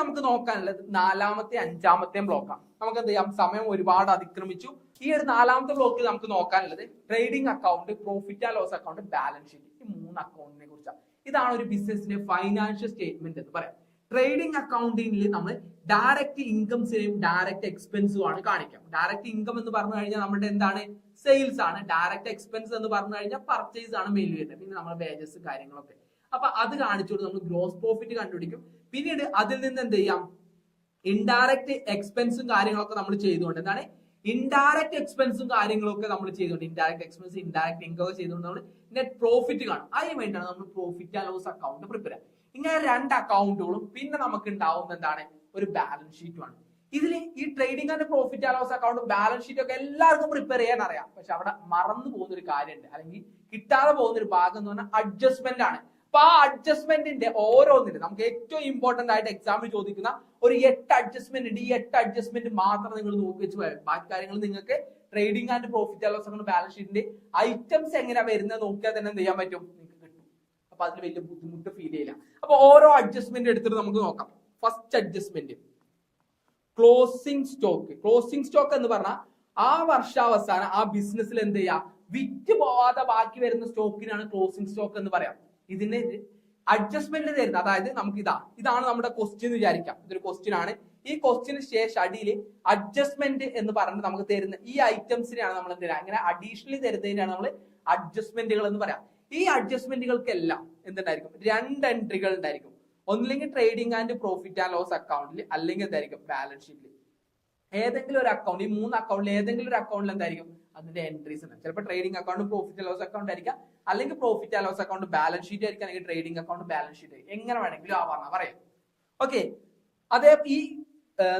നമുക്ക് നോക്കാനുള്ളത്? നാലാമത്തെ അഞ്ചാമത്തെയും ബ്ലോക്കാണ് നമുക്ക് എന്ത് ചെയ്യാം? സമയം ഒരുപാട് അതിക്രമിച്ചു. ഈ ഒരു നാലാമത്തെ ബ്ലോക്കിൽ നമുക്ക് നോക്കാനുള്ളത് trading account profit and loss account balance sheet ഈ മൂന്ന് അക്കൗണ്ടിനെ കുറിച്ചാണ്. ഇതാണ് ഒരു ബിസിനസിന്റെ ഫൈനാൻഷ്യൽ സ്റ്റേറ്റ്മെന്റ് എന്ന് പറയാം. ട്രേഡിംഗ് അക്കൗണ്ടിങ്ങിൽ നമ്മൾ ഡയറക്റ്റ് ഇൻകംസിനെയും ഡയറക്റ്റ് എക്സ്പെൻസും ആണ് കാണിക്കാം. ഡയറക്റ്റ് ഇൻകം എന്ന് പറഞ്ഞു കഴിഞ്ഞാൽ നമ്മുടെ എന്താണ്? സെയിൽസ് ആണ്. ഡയറക്റ്റ് എക്സ്പെൻസ് എന്ന് പറഞ്ഞു കഴിഞ്ഞാൽ പർച്ചേസ് ആണ് മെയിൻ വരുന്നത്. പിന്നെ നമ്മുടെ വേജസ് കാര്യങ്ങളൊക്കെ. അപ്പൊ അത് കാണിച്ചുകൊണ്ട് നമ്മൾ ഗ്രോസ് പ്രോഫിറ്റ് കണ്ടുപിടിക്കും. പിന്നീട് അതിൽ നിന്ന് എന്ത് ചെയ്യാം? ഇൻഡയറക്റ്റ് എക്സ്പെൻസും കാര്യങ്ങളൊക്കെ നമ്മൾ ചെയ്തുകൊണ്ട് എന്താണ്? ഇൻഡയറക്റ്റ് എക്സ്പെൻസും കാര്യങ്ങളൊക്കെ നമ്മൾ ചെയ്തുകൊണ്ട് ഇൻഡയറക്റ്റ് എക്സ്പെൻസ് ഇൻഡയറക്റ്റ് ഇൻകം ചെയ്തുകൊണ്ട് നമ്മൾ നെറ്റ് പ്രോഫിറ്റ് കാണും. അതിന് വേണ്ടിയാണ് നമ്മൾ profit and loss account prepare ചെയ്യുക. ഇങ്ങനെ രണ്ട് അക്കൗണ്ടുകളും പിന്നെ നമുക്ക് ഉണ്ടാവുന്ന എന്താണ്? ഒരു ബാലൻസ് ഷീറ്റുമാണ് ഇതിൽ ഈ trading and profit and loss account balance sheet ഒക്കെ എല്ലാവർക്കും പ്രിപ്പയർ ചെയ്യാൻ അറിയാം. പക്ഷെ അവിടെ മറന്നു പോകുന്ന ഒരു കാര്യമുണ്ട്. അല്ലെങ്കിൽ കിട്ടാതെ പോകുന്ന ഒരു ഭാഗം എന്ന് പറഞ്ഞാൽ അഡ്ജസ്റ്റ്മെന്റ് ആണ്. അപ്പൊ ആ അഡ്ജസ്റ്റ്മെന്റിന്റെ ഓരോന്നിനും നമുക്ക് ഏറ്റവും ഇമ്പോർട്ടന്റ് ആയിട്ട് എക്സാമിൽ ചോദിക്കുന്ന ഒരു എട്ട് അഡ്ജസ്റ്റ്മെന്റ് ഉണ്ട്. ഈ എട്ട് അഡ്ജസ്റ്റ്മെന്റ് മാത്രം നിങ്ങൾ നോക്കി വെച്ച് പോയാൽ ബാക്കി കാര്യങ്ങൾ നിങ്ങൾക്ക് trading and profit account balance ഷീറ്റിന്റെ ഐറ്റംസ് എങ്ങനെ വരുന്നത് നോക്കിയാൽ തന്നെ എന്ത് ചെയ്യാൻ പറ്റും? നിങ്ങൾക്ക് കിട്ടും. അപ്പൊ അതിൽ വലിയ ബുദ്ധിമുട്ട് ഫീൽ ചെയ്യില്ല. അപ്പൊ ഓരോ അഡ്ജസ്റ്റ്മെന്റ് എടുത്തിട്ട് നമുക്ക് നോക്കാം. First adjustment closing stock closing stock എന്ന് പറഞ്ഞാൽ ആ വർഷാവസാനം ആ ബിസിനസ്സിൽ എന്ത് ചെയ്യാം? വിറ്റ് പോവാതെ ബാക്കി വരുന്ന സ്റ്റോക്കിനാണ് ക്ലോസിംഗ് സ്റ്റോക്ക് എന്ന് പറയാം. ഇതിന് അഡ്ജസ്റ്റ്മെന്റ് തരുന്നത്. അതായത് നമുക്ക് ഇതാ ഇതാണ് നമ്മുടെ ക്വസ്റ്റ്യൻ വിചാരിക്കാം. ഇതൊരു ക്വസ്റ്റ്യൻ ആണ്. ഈ ക്വസ്റ്റ്യന് ശേഷം അടിയിൽ അഡ്ജസ്റ്റ്മെന്റ് എന്ന് പറഞ്ഞിട്ട് നമുക്ക് തരുന്ന ഈ ഐറ്റംസിനെയാണ് നമ്മൾ എന്ത് അങ്ങനെ അഡീഷണലി തരുന്നതിനാണ് നമ്മൾ അഡ്ജസ്റ്റ്മെന്റുകൾ എന്ന് പറയാം. ഈ അഡ്ജസ്റ്റ്മെന്റുകൾക്കെല്ലാം എന്തുണ്ടായിരിക്കും? രണ്ട് എൻട്രികൾ ഉണ്ടായിരിക്കും. ഒന്നില്ലെങ്കിൽ trading and profit and loss അക്കൗണ്ടിൽ അല്ലെങ്കിൽ എന്തായിരിക്കും? ബാലൻസ് ഷീറ്റിൽ ഏതെങ്കിലും ഒരു അക്കൗണ്ട് ഈ മൂന്ന് അക്കൗണ്ടിൽ ഏതെങ്കിലും ഒരു അക്കൗണ്ടിൽ എന്തായിരിക്കും? അതിന്റെ എൻട്രീസ് ഉണ്ട്. ചിലപ്പോൾ trading account profit loss account ആയിരിക്കാം. അല്ലെങ്കിൽ profit loss account balance sheet ആയിരിക്കും. അല്ലെങ്കിൽ ട്രേഡിംഗ് അക്കൗണ്ട് ബാലൻസ് ഷീറ്റ് എങ്ങനെ വേണമെങ്കിലും ആവാന്നാ പറയാം. ഓക്കെ അതേ ഈ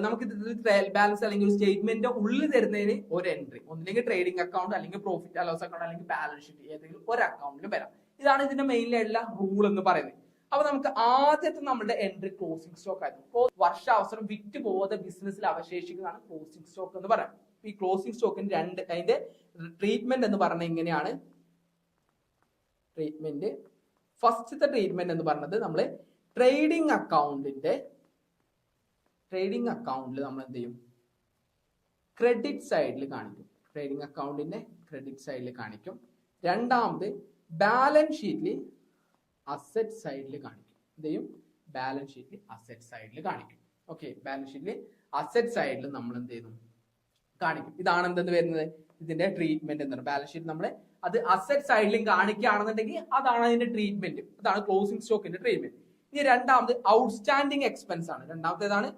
നമുക്ക് ട്രയൽ ബാലൻസ് അല്ലെങ്കിൽ ഒരു സ്റ്റേറ്റ്മെന്റ് ഉള്ളിൽ തരുന്നതിന് ഒരു എൻട്രി ഒന്നില്ലെങ്കിൽ ട്രേഡിംഗ് അക്കൗണ്ട് അല്ലെങ്കിൽ പ്രോഫിറ്റ് ലോസ് അക്കൗണ്ട് അല്ലെങ്കിൽ ബാലൻസ് ഷീറ്റ് ഏതെങ്കിലും ഒരു അക്കൗണ്ടിൽ വരാം. ഇതാണ് ഇതിന്റെ മെയിൻ ആയിട്ടുള്ള റൂൾ എന്ന് പറയുന്നത്. അപ്പൊ നമുക്ക് ആദ്യത്തെ നമ്മുടെ എൻട്രി ക്ലോസിംഗ് സ്റ്റോക്ക് ആയിരുന്നു. വർഷാവസരം വിറ്റ് പോവാതെ ബിസിനസ്സിൽ അവശേഷിക്കുന്നതാണ് ക്ലോസിംഗ് സ്റ്റോക്ക് എന്ന് പറയാം. ഈ ക്ലോസിംഗ് സ്റ്റോക്കിന് രണ്ട് അതിന്റെ ട്രീറ്റ്മെന്റ് എന്ന് പറഞ്ഞ ഇങ്ങനെയാണ്. ട്രീറ്റ്മെന്റ് ഫസ്റ്റത്തെ ട്രീറ്റ്മെന്റ് എന്ന് പറഞ്ഞത് നമ്മൾ ട്രേഡിംഗ് അക്കൗണ്ടിന്റെ ട്രേഡിംഗ് അക്കൗണ്ടിൽ നമ്മൾ എന്ത് ചെയ്യും? ക്രെഡിറ്റ് സൈഡിൽ കാണിക്കും. ട്രേഡിംഗ് അക്കൗണ്ടിന്റെ ക്രെഡിറ്റ് സൈഡിൽ കാണിക്കും. രണ്ടാമത് ബാലൻസ് ഷീറ്റിൽ അസറ്റ് സൈഡിൽ കാണിക്കും. എന്ത് ചെയ്യും? ബാലൻസ് ഷീറ്റിൽ അസറ്റ് സൈഡിൽ കാണിക്കും. ഓക്കെ ബാലൻസ് ഷീറ്റിൽ അസറ്റ് സൈഡിൽ നമ്മൾ എന്ത് ചെയ്യുന്നു? കാണിക്കും. ഇതാണ് എന്തെന്ന് വരുന്നത്? ഇതിന്റെ ട്രീറ്റ്മെന്റ് എന്ന് പറയുന്നത്. ബാലൻസ് ഷീറ്റ് നമ്മൾ അത് അസറ്റ് സൈഡിലും കാണിക്കുകയാണെന്നുണ്ടെങ്കിൽ അതാണ് അതിന്റെ ട്രീറ്റ്മെന്റ് അതാണ് ക്ലോസിംഗ് സ്റ്റോക്കിന്റെ ട്രീറ്റ്മെന്റ് ഇനി രണ്ടാമത് ഔട്ട്സ്റ്റാൻഡിങ് എക്സ്പെൻസ് ആണ്. രണ്ടാമത്തേതാണ്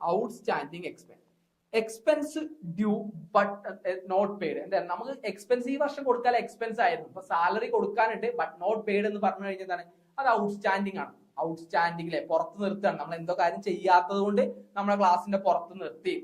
outstanding expense expense due but not paid എന്താ നമുക്ക് എക്സ്പെൻസ് ഈ വർഷം കൊടുക്കാൻ എക്സ്പെൻസ് ആയിരുന്നു. ഇപ്പൊ സാലറി കൊടുക്കാനുണ്ട് ബട്ട് നോട്ട് പെയ്ഡ് എന്ന് പറഞ്ഞു കഴിഞ്ഞാൽ എന്താണ്? അത് ഔട്ട്സ്റ്റാൻഡിങ് ആണ്. ഔട്ട്സ്റ്റാൻഡിങ്ങിലെ പുറത്ത് നിർത്തുകയാണ്. നമ്മൾ എന്തോ കാര്യം ചെയ്യാത്തത് കൊണ്ട് നമ്മളെ ക്ലാസ്സിന്റെ പുറത്ത് നിർത്തി.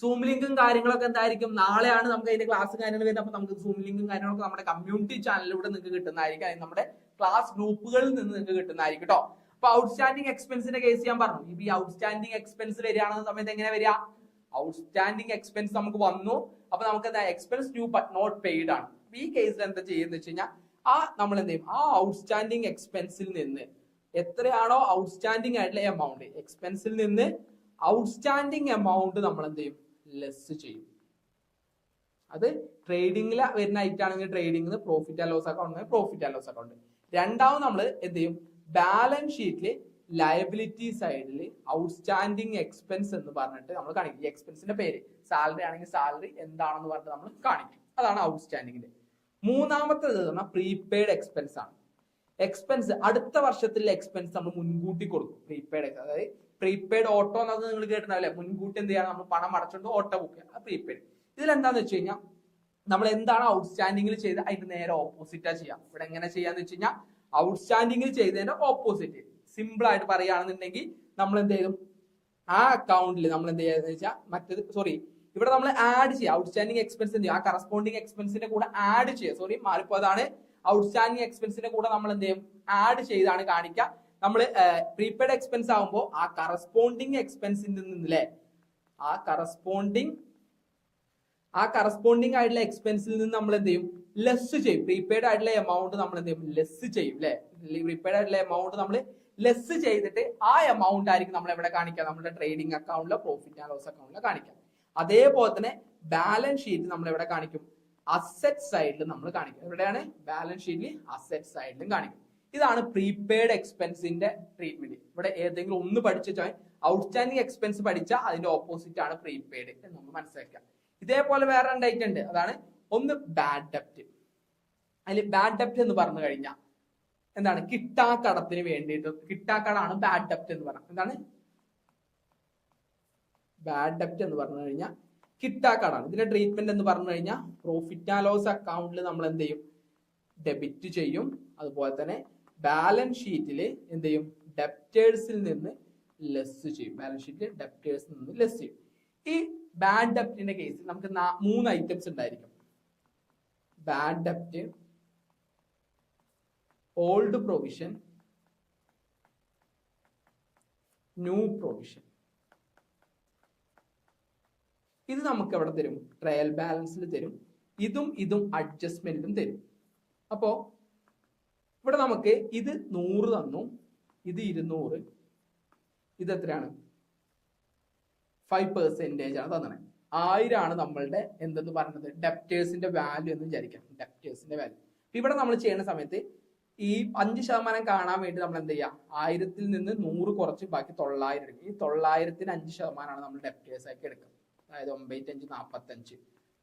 സൂം ലിങ്കും കാര്യങ്ങളൊക്കെ എന്തായിരിക്കും? നാളെയാണ് നമുക്ക് അതിന്റെ ക്ലാസ് കാര്യങ്ങൾ വരുന്നത്. അപ്പൊ നമുക്ക് സൂം ലിങ്കും കാര്യങ്ങളൊക്കെ നമ്മുടെ കമ്മ്യൂണിറ്റി ചാനലിലൂടെ നിങ്ങൾക്ക് കിട്ടുന്നതായിരിക്കും. നമ്മുടെ ക്ലാസ് ഗ്രൂപ്പുകളിൽ നിന്ന് നിങ്ങൾക്ക് കിട്ടുന്നതായിരിക്കും കേട്ടോ അപ്പൊ ഔട്ട്സ്റ്റാൻഡിംഗ് എക്സ്പെൻസിന്റെ കേസ് ഞാൻ പറഞ്ഞു. ഇപ്പൊ ഈ ഔട്ട്സ്റ്റാൻഡിംഗ് എക്സ്പെൻസ് വരികയാണെന്ന സമയത്ത് എങ്ങനെ വരിക? ഔട്ട്സ്റ്റാൻഡിംഗ് എക്സ്പെൻസ് നമുക്ക് വന്നു. അപ്പൊ നമുക്ക് എന്താ? Expense due but not paid ആണ്. ഈ കേസിൽ എന്താ ചെയ്യുന്നത് വെച്ച് കഴിഞ്ഞാൽ ആ നമ്മൾ എന്ത് ചെയ്യും? ആ ഔട്ട്സ്റ്റാൻഡിംഗ് എക്സ്പെൻസിൽ നിന്ന് എത്രയാണോ ഔട്ട്സ്റ്റാൻഡിംഗ് ആയിട്ടുള്ള എമൗണ്ട് എക്സ്പെൻസിൽ നിന്ന് ഔട്ട്സ്റ്റാൻഡിങ് എമൗണ്ട് നമ്മൾ എന്ത് ചെയ്യും. ലെസ് ചെയ്യും അത് ട്രേഡിംഗിൽ വരുന്ന ഐറ്റം ആണെങ്കിൽ ട്രേഡിംഗിന് profit and loss account profit and loss account രണ്ടാമത് നമ്മൾ എന്ത് ചെയ്യും ബാലൻസ് ഷീറ്റിൽ ലയബിലിറ്റി സൈഡിൽ ഔട്ട്സ്റ്റാൻഡിങ് എക്സ്പെൻസ് എന്ന് പറഞ്ഞിട്ട് നമ്മൾ കാണിക്കും. എക്സ്പെൻസിന്റെ പേര്. സാലറി ആണെങ്കിൽ സാലറി എന്താണെന്ന് പറഞ്ഞിട്ട് നമ്മൾ കാണിക്കും. അതാണ് ഔട്ട്സ്റ്റാൻഡിങ്ങിന്റെ മൂന്നാമത്തേത് പറഞ്ഞാൽ പ്രീപെയ്ഡ് എക്സ്പെൻസ് ആണ്. എക്സ്പെൻസ് അടുത്ത വർഷത്തിലെ എക്സ്പെൻസ് നമ്മൾ മുൻകൂട്ടി കൊടുക്കും. പ്രീപെയ്ഡ് അതായത് പ്രീപെയ്ഡ് ഓട്ടോ എന്നത് നിങ്ങൾ കേട്ടിട്ടുണ്ടാവില്ലേ? മുൻകൂട്ടി എന്ത് ചെയ്യണം? നമ്മൾ പണം അടച്ചുകൊണ്ട് ഓട്ടോ ബുക്ക് ചെയ്യാം പ്രീപെയ്ഡ് ഇതിലെന്താന്ന് വെച്ച് കഴിഞ്ഞാൽ നമ്മൾ എന്താണ് ഔട്ട്സ്റ്റാൻഡിങ്ങിൽ ചെയ്ത് അതിന്റെ നേരെ ഓപ്പോസിറ്റാ ചെയ്യാം. ഇവിടെ എങ്ങനെ ചെയ്യാന്ന് വെച്ച് കഴിഞ്ഞാൽ ഔട്ട്സ്റ്റാൻഡിങ്ങിൽ ചെയ്തതിന്റെ ഓപ്പോസിറ്റ് സിമ്പിൾ ആയിട്ട് പറയുകയാണെന്നുണ്ടെങ്കിൽ നമ്മൾ എന്ത് ചെയ്യും? ആ അക്കൗണ്ടിൽ നമ്മൾ എന്ത് ചെയ്യാന്ന് വെച്ചാൽ മറ്റേത് സോറി ഇവിടെ നമ്മൾ ആഡ് ചെയ്യുക ഔട്ട്സ്റ്റാൻഡിങ് എക്സ്പെൻസ് എന്ത് ചെയ്യും? ആ കറസ്പോണ്ടിങ് എക്സ്പെൻസിന്റെ കൂടെ ആഡ് ചെയ്യുക സോറി മാറിപ്പോ അതാണ് ഔട്ട്സ്റ്റാൻഡിങ് എക്സ്പെൻസിന്റെ കൂടെ നമ്മൾ എന്ത് ചെയ്യും? ആഡ് ചെയ്താണ് കാണിക്കുക. നമ്മൾ പ്രീപെയ്ഡ് എക്സ്പെൻസ് ആകുമ്പോൾ ആ കറസ്പോണ്ടിങ് എക്സ്പെൻസിന്റെ നിന്നില്ലേ? ആ കറസ്പോണ്ടിങ് ആ കറസ്പോണ്ടിങ് ആയിട്ടുള്ള എക്സ്പെൻസിൽ നിന്ന് നമ്മൾ എന്ത് ചെയ്യും? ലെസ് ചെയ്യും. പ്രീപെയ്ഡ് ആയിട്ടുള്ള എമൗണ്ട് നമ്മൾ എന്ത് ചെയ്യും? ലെസ് ചെയ്യും അല്ലെ പ്രീപെയ്ഡ് ആയിട്ടുള്ള എമൗണ്ട് നമ്മൾ ലെസ് ചെയ്തിട്ട് ആ എമൗണ്ട് ആയിരിക്കും നമ്മൾ എവിടെ കാണിക്കുക? നമ്മുടെ ട്രേഡിംഗ് അക്കൗണ്ടിലോ പ്രോഫിറ്റ് ആൻഡ് ലോസ് അക്കൗണ്ടിലോ കാണിക്കുക. അതേപോലെ തന്നെ ബാലൻസ് ഷീറ്റ് നമ്മൾ എവിടെ കാണിക്കും? അസറ്റ് സൈഡിൽ നമ്മൾ കാണിക്കും എവിടെയാണ്? ബാലൻസ് ഷീറ്റിൽ അസറ്റ് സൈഡിലും കാണിക്കും. ഇതാണ് പ്രീപെയ്ഡ് എക്സ്പെൻസിന്റെ ട്രീറ്റ്മെന്റ് ഇവിടെ ഏതെങ്കിലും ഒന്ന് പഠിച്ചാൽ ഔട്ട്സ്റ്റാൻഡിങ് എക്സ്പെൻസ് പഠിച്ചാൽ അതിന്റെ ഓപ്പോസിറ്റ് ആണ് പ്രീപെയ്ഡ് എന്ന് നമ്മൾ മനസ്സിലാക്കുക. ഇതേപോലെ വേറെ രണ്ടായിട്ട് ഉണ്ട്. അതാണ് ഒന്ന് ബാഡ് ഡെപ്റ്റ് അതിൽ ബാഡ് ഡെപ്റ്റ് എന്ന് പറഞ്ഞു കഴിഞ്ഞാൽ എന്താണ്? കിട്ടാക്കടത്തിന് വേണ്ടിയിട്ട് കിട്ടാക്കടാണ് ബാഡ് ഡെപ്റ്റ് എന്ന് പറയുന്നത് എന്താണ്? ബാഡ് ഡെപ്റ്റ് എന്ന് പറഞ്ഞു കഴിഞ്ഞാൽ കിട്ടാക്കടാണ് ഇതിന്റെ ട്രീറ്റ്മെന്റ് എന്ന് പറഞ്ഞു കഴിഞ്ഞാൽ പ്രോഫിറ്റ് ആൻഡ് ലോസ് അക്കൗണ്ടിൽ നമ്മൾ എന്ത് ചെയ്യും? ഡെബിറ്റ് ചെയ്യും. അതുപോലെ തന്നെ ബാലൻസ് ഷീറ്റിൽ എന്ത് ചെയ്യും? ഡെപ്റ്റേഴ്സിൽ നിന്ന് ലെസ് ചെയ്യും. ബാലൻസ് ഷീറ്റിൽ ഡെപ്റ്റേഴ്സിൽ നിന്ന് ലെസ് ചെയ്യും. ഈ ബാഡ് ഡെപ്റ്റിന്റെ കേസിൽ നമുക്ക് മൂന്ന് ഐറ്റംസ് ഉണ്ടായിരിക്കും. ബാഡ് ഡെപ്റ്റ് ഓൾഡ് പ്രൊവിഷൻ ന്യൂ പ്രൊവിഷൻ ഇത് നമുക്ക് എവിടെ തരും? ട്രയൽ ബാലൻസിൽ തരും. ഇതും ഇതും അഡ്ജസ്റ്റ്മെന്റിലും തരും. അപ്പോ ഇവിടെ നമുക്ക് ഇത് നൂറ് തന്നു. ഇത് ഇരുന്നൂറ്. ഇത് എത്രയാണ്? ഫൈവ് പെർസെന്റേജ് ആണ് തന്നെ ആയിരമാണ് നമ്മളുടെ എന്തെന്ന് പറയുന്നത് ഡെപ്റ്റേഴ്സിന്റെ വാല്യൂ എന്ന് വിചാരിക്കാം. ഡെപ്റ്റേഴ്സിന്റെ വാല്യൂ ഇവിടെ നമ്മൾ ചെയ്യുന്ന സമയത്ത് ഈ അഞ്ച് ശതമാനം കാണാൻ വേണ്ടി നമ്മൾ എന്ത് ചെയ്യാം ആയിരത്തിൽ നിന്ന് നൂറ് കുറച്ച് ബാക്കി തൊള്ളായിരം എടുക്കും ഈ തൊള്ളായിരത്തിന് അഞ്ച് ശതമാനമാണ് നമ്മൾ ഡെപ്റ്റേഴ്സ് ആക്കി എടുക്കുക. അതായത് ഒമ്പത്തഞ്ച് നാൽപ്പത്തഞ്ച്.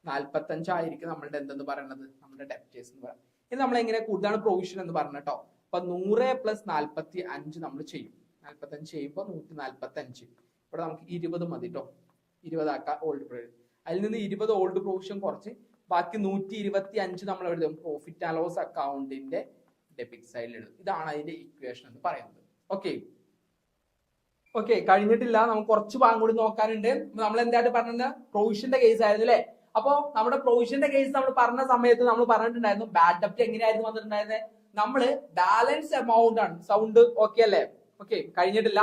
നാൽപ്പത്തഞ്ചായിരിക്കും നമ്മളുടെ എന്തെന്ന് പറയുന്നത് നമ്മുടെ ഡെപ്റ്റേഴ്സ് എന്ന് പറയുന്നത് ഇത് നമ്മൾ എങ്ങനെ കൂടുതലാണ് പ്രൊവിഷൻ എന്ന് പറഞ്ഞു കേട്ടോ അപ്പൊ നൂറ് പ്ലസ് നാൽപ്പത്തി അഞ്ച് നമ്മൾ ചെയ്യും. നാൽപ്പത്തഞ്ച് ചെയ്യുമ്പോൾ നൂറ്റി നാൽപ്പത്തി അഞ്ച് ഇവിടെ നമുക്ക് ഇരുപത് മതി കേട്ടോ ഇരുപതാക്കാം ഓൾഡ് പ്രൊവിഷൻ അതിൽ നിന്ന് ഇരുപത് ഓൾഡ് പ്രൊവിഷൻ കുറച്ച്. ബാക്കി നൂറ്റി ഇരുപത്തി അഞ്ച് നമ്മൾ എഴുതും പ്രോഫിറ്റ് ആൻഡ് ലോസ് അക്കൗണ്ടിന്റെ ഡെബിറ്റ് സൈഡിൽ എഴുതും ഇതാണ് അതിന്റെ ഇക്വേഷൻ എന്ന് പറയുന്നത്. ഓക്കെ ഓക്കെ കഴിഞ്ഞിട്ടില്ല. നമുക്ക് കുറച്ച് ഭാഗം കൂടി നോക്കാനുണ്ട്. നമ്മൾ എന്തായിട്ട് പറഞ്ഞത് പ്രൊവിഷന്റെ കേസ് ആയിരുന്നു അല്ലെ അപ്പോ നമ്മുടെ പ്രൊവിഷന്റെ കേസ് നമ്മൾ പറഞ്ഞ സമയത്ത് നമ്മൾ പറഞ്ഞിട്ടുണ്ടായിരുന്നു ബാഡ് ഡെപ്റ്റ് എങ്ങനെയായിരുന്നു വന്നിട്ടുണ്ടായിരുന്നത് നമ്മൾ ബാലൻസ് എമൗണ്ട് ആണ്. സൗണ്ട് ഓക്കെ അല്ലേ? ഓക്കെ കഴിഞ്ഞിട്ടില്ല.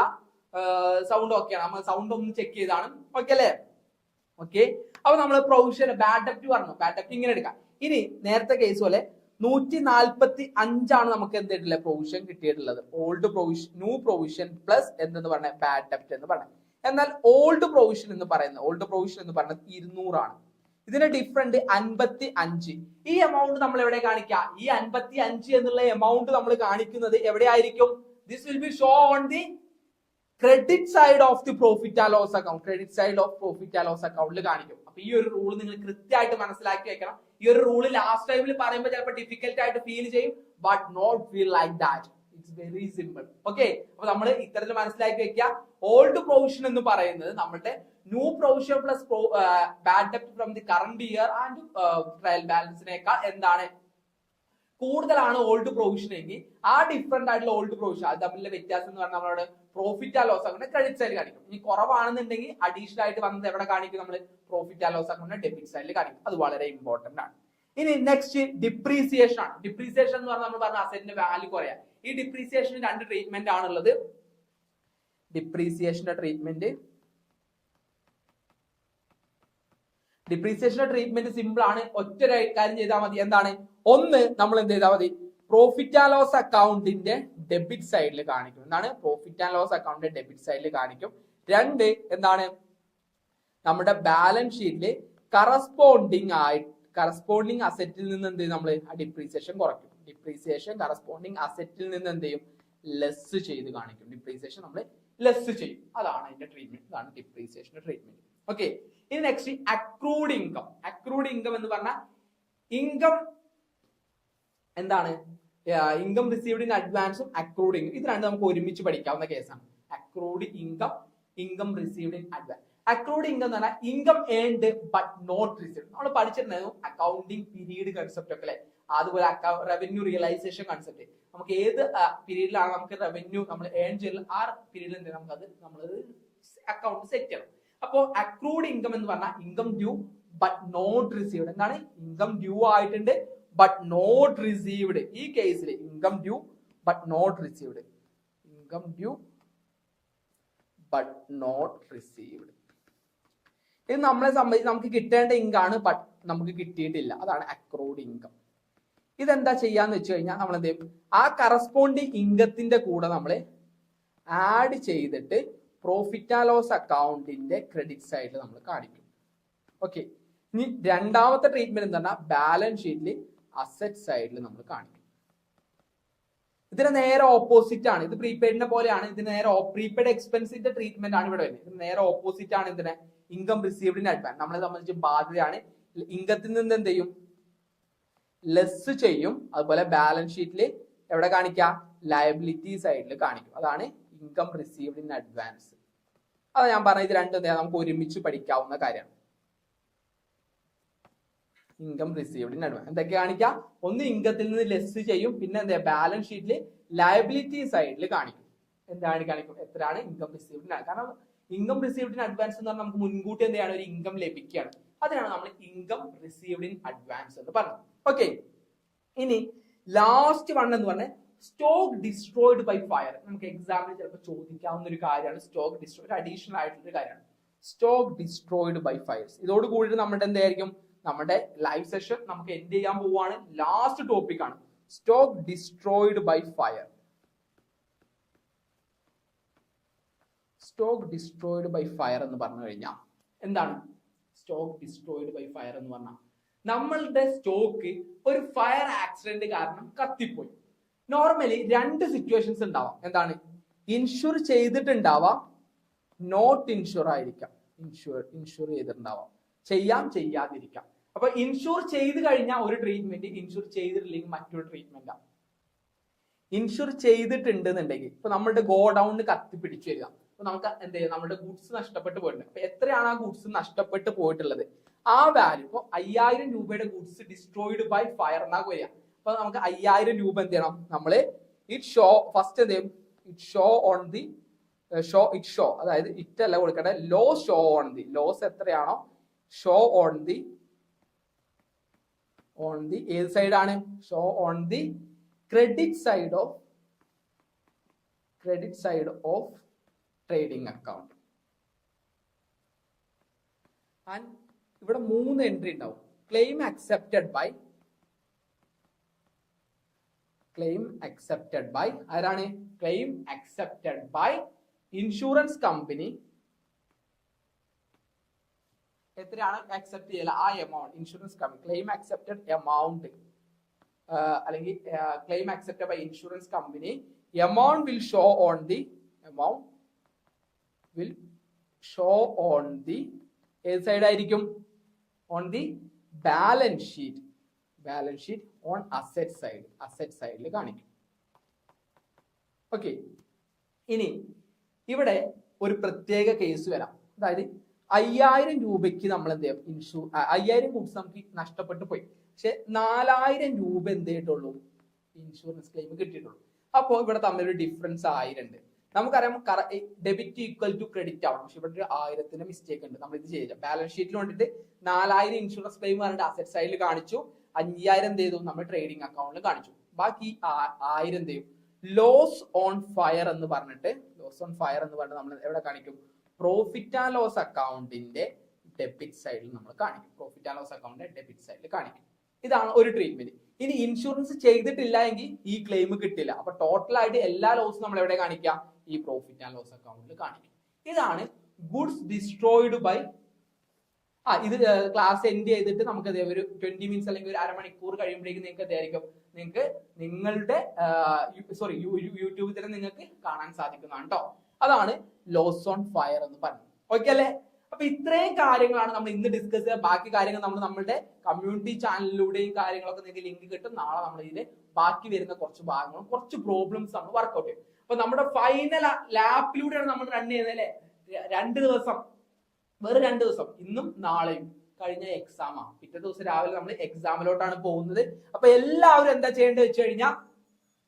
സൗണ്ട് ഓക്കെ ആണ്. നമ്മൾ സൗണ്ട് ഒന്ന് ചെക്ക് ചെയ്താണ്. ഓക്കെ അല്ലേ? ഓക്കെ അപ്പൊ നമ്മൾ പ്രൊവിഷൻ ബാഡ് ഡെപ്റ്റ് പറഞ്ഞു. ബാഡ് ഡെപ്റ്റ് ഇങ്ങനെ എടുക്കാം. ഇനി നേരത്തെ കേസ് പോലെ നൂറ്റി നാൽപ്പത്തി അഞ്ചാണ് നമുക്ക് എന്തിട്ടില്ല പ്രൊവിഷൻ കിട്ടിയിട്ടുള്ളത്. Old provision new provision plus എന്തെന്ന് പറഞ്ഞ? ബാഡ് ഡെപ്റ്റ് എന്ന് പറഞ്ഞത് എന്നാൽ ഓൾഡ് പ്രൊവിഷൻ എന്ന് പറയുന്നത് ഓൾഡ് പ്രൊവിഷൻ എന്ന് പറയുന്നത് ഇരുന്നൂറാണ്. ഇതിന്റെ ഡിഫറന്റ് അൻപത്തി അഞ്ച് ഈ എമൗണ്ട് നമ്മൾ എവിടെ കാണിക്കുക ഈ അൻപത്തി അഞ്ച് എന്നുള്ള എമൗണ്ട് നമ്മൾ കാണിക്കുന്നത് എവിടെയായിരിക്കും? This will be show on the credit side of the profit ആ loss account credit side of profit ആ ലോസ് അക്കൗണ്ടിൽ കാണിക്കും. അപ്പൊ ഈ ഒരു റൂൾ നിങ്ങൾ കൃത്യമായിട്ട് മനസ്സിലാക്കി വെക്കണം. ഈ ഒരു റൂൾ ലാസ്റ്റ് ടൈമിൽ പറയുമ്പോൾ ചിലപ്പോൾ ഡിഫിക്കൽട്ട് ആയിട്ട് ഫീൽ ചെയ്യും but not feel like that it's very simple okay അപ്പൊ നമ്മൾ ഇത്തരത്തിൽ മനസ്സിലാക്കി വെക്കുക ഓൾഡ് പ്രൊവിഷൻ എന്ന് പറയുന്നത് നമ്മുടെ new provision plus bad ഡെപ്റ്റ് from the current year and trial ബാലൻസിനേക്കാൾ എന്താണ്? കൂടുതലാണ് ഓൾഡ് പ്രൊവിഷൻ എങ്കിൽ ആ ഡിഫറെന്റ് ആയിട്ടുള്ള ഓൾഡ് പ്രൊവിഷൻ അത് തമ്മിലുള്ള വ്യത്യാസം എന്ന് പറഞ്ഞാൽ നമ്മളോട് പ്രോഫിറ്റ് ആ ലോസ് അങ്ങനെ ക്രെഡിറ്റ് സൈഡിൽ കാണിക്കും. ഇനി കുറവാണെന്നുണ്ടെങ്കിൽ അഡീഷണൽ ആയിട്ട് വന്നത് എവിടെ കാണിക്കും? നമ്മൾ പ്രോഫിറ്റ് ആ ലോസ് അങ്ങനെ ഡെബിറ്റ് സൈഡിൽ കാണിക്കും. അത് വളരെ ഇമ്പോർട്ടന്റ് ആണ്. ഇനി നെക്സ്റ്റ് ഡിപ്രീസിയേഷൻ ആണ്. ഡിപ്രീസിയേഷൻ എന്ന് പറഞ്ഞാൽ നമ്മൾ പറഞ്ഞ അസറ്റിന്റെ വാല്യൂ കുറയാ. ഈ ഡിപ്രീസിയേഷന് രണ്ട് ട്രീറ്റ്മെന്റ് ആണുള്ളത്. ഡിപ്രീസിയേഷന്റെ ട്രീറ്റ്മെന്റ് ഡിപ്രീസിയേഷന്റെ ട്രീറ്റ്മെന്റ് സിമ്പിൾ ആണ്. ഒറ്റ കാര്യം ചെയ്താൽ മതി. എന്താണ്? ഒന്ന് നമ്മൾ എന്ത് ചെയ്താൽ മതി? പ്രോഫിറ്റ് ആൻഡ് ലോസ് അക്കൗണ്ടിന്റെ ഡെബിറ്റ് സൈഡിൽ കാണിക്കും. എന്താണ്? പ്രോഫിറ്റ് ആൻഡ് ലോസ് അക്കൗണ്ടിന്റെ ഡെബിറ്റ് സൈഡിൽ കാണിക്കും. രണ്ട് എന്താണ്? നമ്മുടെ ബാലൻസ് ഷീറ്റിൽ കറസ്പോണ്ടിങ് ആയി കറസ്പോണ്ടിങ് അസറ്റിൽ നിന്ന് എന്ത് ചെയ്യും നമ്മൾ ആ ഡിപ്രീസിയേഷൻ കുറയ്ക്കും. ഡിപ്രീസിയേഷൻ കറസ്പോണ്ടിങ് അസറ്റിൽ നിന്ന് എന്ത് ചെയ്യും? ലെസ് ചെയ്ത് കാണിക്കും. ഡിപ്രീസിയേഷൻ നമ്മൾ ലെസ് ചെയ്യും. അതാണ് അതിന്റെ ട്രീറ്റ്മെന്റ് ഇതാണ് ഡിപ്രീസിയേഷന്റെ ട്രീറ്റ്മെന്റ് ഓക്കെ ഇനി next accrued income accrued income എന്ന് പറഞ്ഞാൽ ഇൻകം എന്താണ്? ഇൻകം റിസീവ്ഡ് ഇൻ അഡ്വാൻസും അക്രൂഡ് ഇൻകം ഇത് രണ്ട് നമുക്ക് ഒരുമിച്ച് പഠിക്കാവുന്ന കേസാണ് accrued income income received in advance accrued income എന്ന് പറഞ്ഞാൽ income earned but not receive നമ്മൾ പഠിച്ചിട്ടുണ്ടായിരുന്നു അക്കൗണ്ടിങ് പീരീഡ് കൺസെപ്റ്റ് ഒക്കെ അല്ലെ? അതുപോലെ റവന്യൂ റിയലൈസേഷൻ കൺസെപ്റ്റ് നമുക്ക് ഏത് പീരീഡിലാണ് നമുക്ക് റവന്യൂ നമ്മൾ ഏൺ ചെയ്യുന്നത് ആ പീരീഡിൽ എന്ത് നമുക്ക് അത് നമ്മൾ അക്കൗണ്ട് സെറ്റ് ചെയ്യണം. അപ്പോൾ അക്രൂഡ് ഇൻകം എന്ന് പറഞ്ഞാൽ income due but not received എന്താണ്? ഇൻകം ഡ്യൂ ആയിട്ടുണ്ട് ബട്ട് നോട്ട് റിസീവ്ഡ് ഈ കേസിൽ income due but not received income due but not received ഇത് നമ്മളെ സംബന്ധിച്ച് നമുക്ക് കിട്ടേണ്ട ഇൻകം ആണ് ബട്ട് നമുക്ക് കിട്ടിയിട്ടില്ല. അതാണ് അക്രോഡ് ഇൻകം ഇതെന്താ ചെയ്യാന്ന് വെച്ച് കഴിഞ്ഞാൽ നമ്മൾ എന്ത് ചെയ്യും? ആ കറസ്പോണ്ടിങ് ഇൻകത്തിന്റെ കൂടെ നമ്മൾ ആഡ് ചെയ്തിട്ട് പ്രോഫിറ്റ് ആൻഡ് ലോസ് അക്കൗണ്ടിന്റെ ക്രെഡിറ്റ് സൈഡിൽ നമ്മൾ കാണിക്കും. ഓക്കെ ഇനി രണ്ടാമത്തെ ട്രീറ്റ്മെന്റ് എന്താ? ബാലൻസ് ഷീറ്റിൽ അസറ്റ് സൈഡിൽ നമ്മൾ കാണിക്കും. ഇതിന് നേരെ ഓപ്പോസിറ്റ് ആണ്. ഇത് പ്രീപെയ്ഡിനെ പോലെയാണ്. ഇതിന് നേരെ പ്രീപെയ്ഡ് എക്സ്പെൻസിന്റെ ട്രീറ്റ്മെന്റ് ആണ് ഇവിടെ വരുന്നത്. ഇത് നേരെ ഓപ്പോസിറ്റ് ആണ് ഇതിനെ ഇൻകം റിസീവ്ഡ് ഇൻ അഡ്വാൻസ് നമ്മളെ സംബന്ധിച്ച് ബാധ്യതയാണ്. ഇൻകത്തിൽ നിന്ന് എന്ത് ചെയ്യും? ലെസ് ചെയ്യും. അതുപോലെ ബാലൻസ് ഷീറ്റിൽ എവിടെ കാണിക്കുക ലയബിലിറ്റി സൈഡിൽ കാണിക്കും. അതാണ് ഇൻകം റിസീവ്ഡ് ഇൻ അഡ്വാൻസ് അത് ഞാൻ പറഞ്ഞ ഇത് രണ്ടും നമുക്ക് ഒരുമിച്ച് പഠിക്കാവുന്ന കാര്യമാണ് ഇൻകം റിസീവ്ഡ് ഇൻ അഡ്വാൻസ് എന്തൊക്കെ കാണിക്കാം? ഒന്ന് ഇൻകത്തിൽ നിന്ന് ലെസ് ചെയ്യും. പിന്നെ എന്താ ബാലൻസ് ഷീറ്റിൽ ലയബിലിറ്റി സൈഡിൽ കാണിക്കും. എന്താണ് കാണിക്കും? എത്രയാണ്? ഇൻകം റിസീവ്ഡ് കാരണം ഇൻകം റിസീവ്ഡ് ഇൻ അഡ്വാൻസ് എന്ന് പറഞ്ഞാൽ നമുക്ക് മുൻകൂട്ടി എന്താണ് ഒരു ഇൻകം ലഭിക്കുകയാണ്. അതിനാണ് നമ്മൾ ഇൻകം റിസീവ്ഡ് ഇൻ അഡ്വാൻസ് എന്ന് പറഞ്ഞത്. ഓക്കെ ഇനി ലാസ്റ്റ് വൺ എന്ന് പറഞ്ഞാൽ സ്റ്റോക്ക് ഡിസ്ട്രോയിഡ് ബൈ ഫയർ നമുക്ക് എക്സാമിന് ചിലപ്പോൾ ചോദിക്കാവുന്ന ഒരു കാര്യമാണ് സ്റ്റോക്ക് ഡിസ്ട്രോയിഡ് അഡീഷണൽ ആയിട്ടുള്ള ഒരു കാര്യമാണ്. സ്റ്റോക്ക് ഡിസ്ട്രോയിഡ് ബൈ ഫയർസ് ഇതോട് കൂടി നമ്മുടെ എന്തായിരിക്കും നമ്മുടെ ലൈവ് സെഷൻ നമുക്ക് എൻഡ് ചെയ്യാൻ പോവുകയാണ് ലാസ്റ്റ് ടോപ്പിക് ആണ്. Stock destroyed by fire stock destroyed by fire എന്ന് പറഞ്ഞു കഴിഞ്ഞാൽ എന്താണ്? സ്റ്റോക്ക് ഡിസ്ട്രോയിഡ് ബൈ ഫയർ എന്ന് പറഞ്ഞാൽ നമ്മളുടെ സ്റ്റോക്ക് ഒരു ഫയർ ആക്സിഡന്റ് കാരണം കത്തിപ്പോയി. നോർമലി രണ്ട് സിറ്റുവേഷൻസ് ഉണ്ടാവാം. എന്താണ്? ഇൻഷുർ ചെയ്തിട്ടുണ്ടാവാം നോട്ട് ഇൻഷുർ ആയിരിക്കാം. ഇൻഷുർ ഇൻഷുർ ചെയ്തിട്ടുണ്ടാവാം. ചെയ്യാം ചെയ്യാതിരിക്കാം. അപ്പൊ ഇൻഷുർ ചെയ്ത് കഴിഞ്ഞാൽ ഒരു ട്രീറ്റ്മെന്റ് ഇൻഷുർ ചെയ്തിട്ടില്ലെങ്കിൽ മറ്റൊരു ട്രീറ്റ്മെന്റ് ഇൻഷുർ ചെയ്തിട്ടുണ്ട് എന്നുണ്ടെങ്കിൽ ഇപ്പൊ നമ്മുടെ ഗോഡൌണിന് കത്തി പിടിച്ചു വരിക. നമുക്ക് എന്ത് ചെയ്യാം? നമ്മുടെ ഗുഡ്സ് നഷ്ടപ്പെട്ടു പോയിട്ടുണ്ട്. അപ്പൊ എത്രയാണ് ആ ഗുഡ്സ് നഷ്ടപ്പെട്ടു പോയിട്ടുള്ളത്? ആ വാല്യൂ ഇപ്പൊ അയ്യായിരം രൂപയുടെ ഗുഡ്സ് ഡിസ്ട്രോയിഡ് ബൈ ഫയർ എന്നാ വരിക അപ്പൊ നമുക്ക് അയ്യായിരം രൂപ എന്ത് ചെയ്യണം? നമ്മൾ ഇറ്റ് ഷോ ഫസ്റ്റ് എന്ത് ചെയ്യും? It show on the show it show അതായത് ഇറ്റ് അല്ല കൊടുക്കേണ്ടത് law show on the loss എത്രയാണോ? Show on the on the ഏത് സൈഡാണ് show on the credit side of credit side of trading account and ഇവിടെ മൂന്ന് എൻട്രി ഉണ്ടാവും. Claim accepted by claim accepted by ആരാണ്? Claim accepted by insurance company എത്രയാണ്? Accept ചെയ്യല. ആ amount insurance company claim accepted amount അല്ലെങ്കിൽ claim accepted by insurance company amount will show on the amount will show on the ഏത് side ആയിരിക്കും. On the balance sheet balance sheet on asset side asset സൈഡിൽ കാണിക്കും. Okay ഇനി ഇവിടെ ഒരു പ്രത്യേക case വരാം. അതായത് അയ്യായിരം രൂപയ്ക്ക് നമ്മൾ എന്ത് ചെയ്യും? ഇൻഷൂ അയ്യായിരം ഗുഡ്സ് നമുക്ക് നഷ്ടപ്പെട്ടു പോയി. പക്ഷെ നാലായിരം രൂപ എന്ത് ചെയ്തിട്ടുള്ളൂ? ഇൻഷുറൻസ് ക്ലെയിം കിട്ടിയിട്ടുള്ളൂ. അപ്പോൾ ഇവിടെ തമ്മിലൊരു ഡിഫറൻസ് ആയിരം ഉണ്ട് നമുക്കറിയാം ഡെബിറ്റ് ഈക്വൽ ടു ക്രെഡിറ്റ് ആവണം. പക്ഷെ ഇവിടെ ഒരു ആയിരത്തിന്റെ മിസ്റ്റേക്ക് ഉണ്ട്. നമ്മൾ ഇത് ചെയ്യില്ല. ബാലൻസ് ഷീറ്റിൽ വേണ്ടിയിട്ട് നാലായിരം ഇൻഷുറൻസ് ക്ലെയിം പറഞ്ഞിട്ട് അസറ്റ് സൈഡിൽ കാണിച്ചു. അഞ്ചായിരം ചെയ്തു? നമ്മൾ ട്രേഡിംഗ് അക്കൗണ്ടിൽ കാണിച്ചു. ബാക്കി ആയിരം ചെയ്യും? ലോസ് ഓൺ ഫയർ എന്ന് പറഞ്ഞിട്ട് ലോസ് ഓൺ ഫയർ എന്ന് പറഞ്ഞിട്ട് നമ്മൾ എവിടെ കാണിക്കും? പ്രോഫിറ്റ് ആൻഡ് ലോസ് അക്കൗണ്ടിന്റെ ഡെബിറ്റ് സൈഡിൽ നമ്മൾ കാണിക്കും. പ്രോഫിറ്റ് ആൻഡ് ലോസ് അക്കൗണ്ടിന്റെ ഡെബിറ്റ് സൈഡിൽ കാണിക്കും. ഇതാണ് ഒരു ട്രീറ്റ്മെന്റ് ഇനി ഇൻഷുറൻസ് ചെയ്തിട്ടില്ല എങ്കിൽ ഈ ക്ലെയിം കിട്ടില്ല. അപ്പൊ ടോട്ടൽ ആയിട്ട് എല്ലാ ലോസും നമ്മൾ എവിടെ കാണിക്കാം ഈ പ്രോഫിറ്റ് ആൻഡ് ലോസ് അക്കൗണ്ടിൽ കാണിക്കും. ഇതാണ് ഗുഡ്സ് ഡിസ്ട്രോയിഡ് ബൈ ആ ഇത് ക്ലാസ് എൻഡ് ചെയ്തിട്ട് നമുക്ക് അതേ ഒരു ട്വന്റി മിനിറ്റ്സ് അല്ലെങ്കിൽ ഒരു അരമണിക്കൂർ കഴിയുമ്പോഴേക്കും നിങ്ങൾക്ക് അതായിരിക്കും നിങ്ങൾക്ക് നിങ്ങളുടെ സോറി യൂട്യൂബിൽ തന്നെ നിങ്ങൾക്ക് കാണാൻ സാധിക്കുന്നതാണ് കേട്ടോ അതാണ് ലോസ് ഓൺ ഫയർ എന്ന് പറഞ്ഞത് ഓക്കെ അല്ലേ? അപ്പൊ ഇത്രയും കാര്യങ്ങളാണ് നമ്മൾ ഇന്ന് ഡിസ്കസ് ചെയ്ത ബാക്കി കാര്യങ്ങൾ നമ്മൾ നമ്മുടെ കമ്മ്യൂണിറ്റി ചാനലിലൂടെയും കാര്യങ്ങളൊക്കെ നിങ്ങൾക്ക് ലിങ്ക് കിട്ടും. നാളെ നമ്മൾ ഇതിൽ ബാക്കി വരുന്ന കുറച്ച് ഭാഗങ്ങളും കുറച്ച് പ്രോബ്ലംസ് നമ്മൾ വർക്ക്ഔട്ട് ചെയ്യും അപ്പൊ നമ്മുടെ ഫൈനൽ ലാപ്പിലൂടെയാണ് നമ്മൾ റൺ ചെയ്യുന്നത് അല്ലെ രണ്ട് ദിവസം. വേറെ രണ്ട് ദിവസം. ഇന്നും നാളെയും. കഴിഞ്ഞ എക്സാമാ പിറ്റേ ദിവസം രാവിലെ നമ്മൾ എക്സാമിലോട്ടാണ് പോകുന്നത്. അപ്പൊ എല്ലാവരും എന്താ ചെയ്യേണ്ടത് വെച്ച് കഴിഞ്ഞാൽ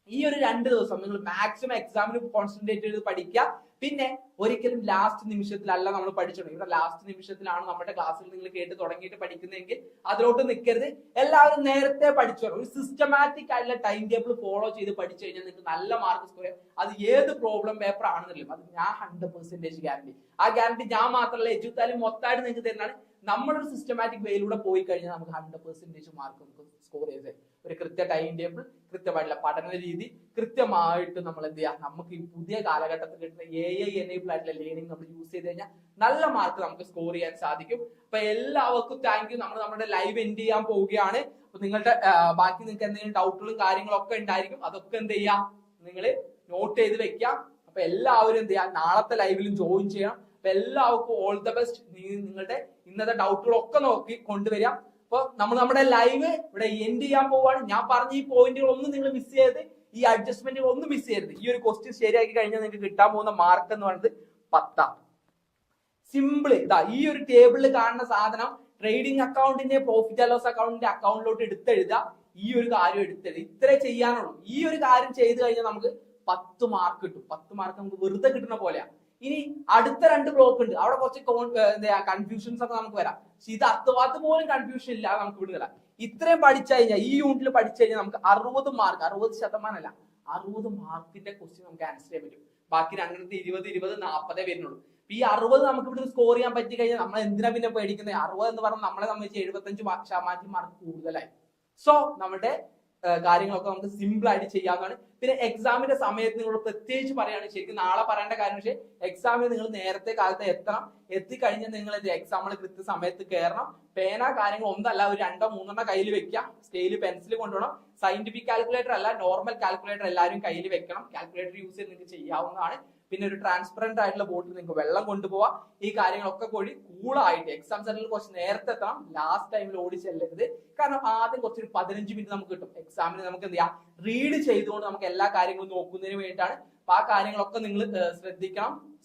ഈ ഒരു രണ്ട് ദിവസം നിങ്ങൾ മാക്സിമം എക്സാമിന് കോൺസെൻട്രേറ്റ് ചെയ്ത് പഠിക്കുക. പിന്നെ ഒരിക്കലും ലാസ്റ്റ് നിമിഷത്തിലല്ല നമ്മൾ പഠിച്ചോണം ഇവിടെ ലാസ്റ്റ് നിമിഷത്തിലാണ് നമ്മുടെ ക്ലാസ്സിൽ നിങ്ങൾ കേട്ട് തുടങ്ങിയിട്ട് പഠിക്കുന്നതെങ്കിൽ അതിലോട്ട് നിൽക്കരുത് എല്ലാവരും നേരത്തെ പഠിച്ചോളൂ. ഒരു സിസ്റ്റമാറ്റിക് ആയിട്ടുള്ള ടൈം ടേബിൾ ഫോളോ ചെയ്ത് പഠിച്ചു കഴിഞ്ഞാൽ നിങ്ങൾക്ക് നല്ല മാർക്ക് സ്കോർ അത് ഏത് പ്രോബ്ലം പേപ്പർ ആണെന്നില്ല അത് ഞാൻ ഹൺഡ്രഡ് പെർസെന്റേജ് ഗ്യാരണ്ടി ആ ഗ്യാരണ്ടി ഞാൻ മാത്രമല്ല എജുത്താലും മൊത്തമായിട്ട് നിങ്ങൾക്ക് തരുന്നതാണ്. നമ്മളൊരു സിസ്റ്റമാറ്റിക് വേയിലൂടെ പോയി കഴിഞ്ഞാൽ നമുക്ക് ഹൺഡ്രഡ് പെർസെന്റേജ് മാർക്ക് നമുക്ക് സ്കോർ ചെയ്ത് ഒരു കൃത്യ ടൈം ടേബിൾ കൃത്യമായിട്ടുള്ള പഠന രീതി കൃത്യമായിട്ട് നമ്മൾ എന്ത് ചെയ്യുക നമുക്ക് ഈ പുതിയ കാലഘട്ടത്തിൽ കിട്ടുന്ന എ ഐ എനേബിൾ ആയിട്ടുള്ള ലേണിംഗ് നമ്മൾ യൂസ് ചെയ്ത് കഴിഞ്ഞാൽ നല്ല മാർക്ക് നമുക്ക് സ്കോർ ചെയ്യാൻ സാധിക്കും. അപ്പൊ എല്ലാവർക്കും താങ്ക് യു നമ്മൾ നമ്മുടെ ലൈവ് എൻഡ് ചെയ്യാൻ പോവുകയാണ്. അപ്പൊ നിങ്ങളുടെ ബാക്കി നിങ്ങൾക്ക് എന്തെങ്കിലും ഡൗട്ടുകളും കാര്യങ്ങളും ഒക്കെ ഉണ്ടായിരിക്കും. അതൊക്കെ എന്ത് ചെയ്യാം? നിങ്ങൾ നോട്ട് ചെയ്ത് വെക്കാം അപ്പൊ എല്ലാവരും എന്ത് ചെയ്യാം? നാളത്തെ ലൈവിലും ജോയിൻ ചെയ്യാം അപ്പൊ എല്ലാവർക്കും ഓൾ ദ ബെസ്റ്റ് നിങ്ങളുടെ ഇന്നത്തെ ഡൗട്ടുകളൊക്കെ നോക്കി കൊണ്ടുവരിക. അപ്പൊ നമ്മൾ നമ്മുടെ ലൈവ് ഇവിടെ എൻഡ് ചെയ്യാൻ പോവാണ്. ഞാൻ പറഞ്ഞ ഈ പോയിന്റുകൾ ഒന്നും നിങ്ങൾ മിസ് ചെയ്ത് ഈ അഡ്ജസ്റ്റ്മെന്റുകൾ ഒന്നും മിസ് ചെയ്യരുത്. ഈ ഒരു ക്വസ്റ്റ്യൻ ശരിയാക്കി കഴിഞ്ഞാൽ നിങ്ങൾക്ക് കിട്ടാൻ പോകുന്ന മാർക്ക് എന്ന് പറയുന്നത് പത്താം. സിമ്പിൾ ഇതാ ഈ ഒരു ടേബിളിൽ കാണുന്ന സാധനം ട്രേഡിംഗ് അക്കൗണ്ടിന്റെ പ്രോഫിറ്റ് ആൻഡ് ലോസ് അക്കൗണ്ടിന്റെ അക്കൗണ്ടിലോട്ട് എടുത്തെഴുതുക ഈ ഒരു കാര്യം എടുത്തെഴുതുക ഇത്രേ ചെയ്യാനുള്ളൂ. ഈ ഒരു കാര്യം ചെയ്തു കഴിഞ്ഞാൽ നമുക്ക് പത്ത് മാർക്ക് കിട്ടും. പത്ത് മാർക്ക് നമുക്ക് വെറുതെ കിട്ടുന്ന പോലെയാ. ഇനി അടുത്ത രണ്ട് ബ്ലോക്ക് ഉണ്ട്. അവിടെ കുറച്ച് എന്താ കൺഫ്യൂഷൻസ് ഒക്കെ നമുക്ക് വരാം. പക്ഷെ ഇത് അത് പോലും കൺഫ്യൂഷൻ ഇല്ല നമുക്ക് വിടുന്നില്ല ഇത്രയും പഠിച്ചു കഴിഞ്ഞാൽ ഈ യൂണിറ്റിൽ പഠിച്ചു കഴിഞ്ഞാൽ നമുക്ക് അറുപത് മാർക്ക് അറുപത് ശതമാനം അല്ല അറുപത് മാർക്കിന്റെ ക്വസ്റ്റ്യൻ നമുക്ക് ആൻസർ ചെയ്യാൻ പറ്റും. ബാക്കി രണ്ടിടത്ത് ഇരുപത് ഇരുപത് നാൽപ്പതേ വരുന്നുള്ളൂ. ഈ അറുപത് നമുക്ക് ഇവിടെ സ്കോർ ചെയ്യാൻ പറ്റി കഴിഞ്ഞാൽ നമ്മൾ എന്തിനാ പിന്നെ പേടിക്കുന്നത് അറുപത് എന്ന് പറഞ്ഞാൽ നമ്മളെ സംബന്ധിച്ച് എഴുപത്തഞ്ച് ശതമാനത്തിൽ മാർക്ക് കൂടുതലായി. സോ നമ്മുടെ കാര്യങ്ങളൊക്കെ നമുക്ക് സിമ്പിൾ ആയിട്ട് ചെയ്യാവുന്നതാണ്. പിന്നെ എക്സാമിന്റെ സമയത്ത് നിങ്ങൾ പ്രത്യേകിച്ച് പറയുകയാണ് ശരിക്കും നാളെ പറയേണ്ട കാര്യം പക്ഷേ എക്സാമിന് നിങ്ങൾ നേരത്തെ കാലത്ത് എത്തണം. എത്തിക്കഴിഞ്ഞാൽ നിങ്ങൾ എക്സാമിൽ കൃത്യ സമയത്ത് കയറണം. പേന കാര്യങ്ങൾ ഒന്നല്ല ഒരു രണ്ടോ മൂന്നെണ്ണോ കയ്യിൽ വെക്കാം സ്കെയിൽ പെൻസിൽ കൊണ്ടുപോകണം. സയന്റിഫിക് കാൽക്കുലേറ്റർ അല്ല നോർമൽ കാൽക്കുലേറ്റർ എല്ലാവരും കയ്യിൽ വെക്കണം. കാൽക്കുലേറ്റർ യൂസ് ചെയ്ത് നിങ്ങൾക്ക് ചെയ്യാവുന്നതാണ്. പിന്നെ ഒരു ട്രാൻസ്പെറന്റ് ആയിട്ടുള്ള ബോട്ടിൽ നിങ്ങൾക്ക് വെള്ളം കൊണ്ടുപോവാം. ഈ കാര്യങ്ങളൊക്കെ കൂടി കൂളായിട്ട് എക്സാം സെന്ററിൽ കുറച്ച് നേരത്തെ എത്തണം. ലാസ്റ്റ് ടൈമിൽ ഓടി ചെല്ലരുത്. കാരണം ആദ്യം കുറച്ചൊരു പതിനഞ്ച് മിനിറ്റ് നമുക്ക് കിട്ടും. എക്സാമിന് നമുക്ക് എന്ത് ചെയ്യാം റീഡ് ചെയ്തുകൊണ്ട് നമുക്ക് എല്ലാ കാര്യങ്ങളും നോക്കുന്നതിന് വേണ്ടിയിട്ടാണ്. അപ്പൊ ആ കാര്യങ്ങളൊക്കെ നിങ്ങൾ ശ്രദ്ധിക്കണം.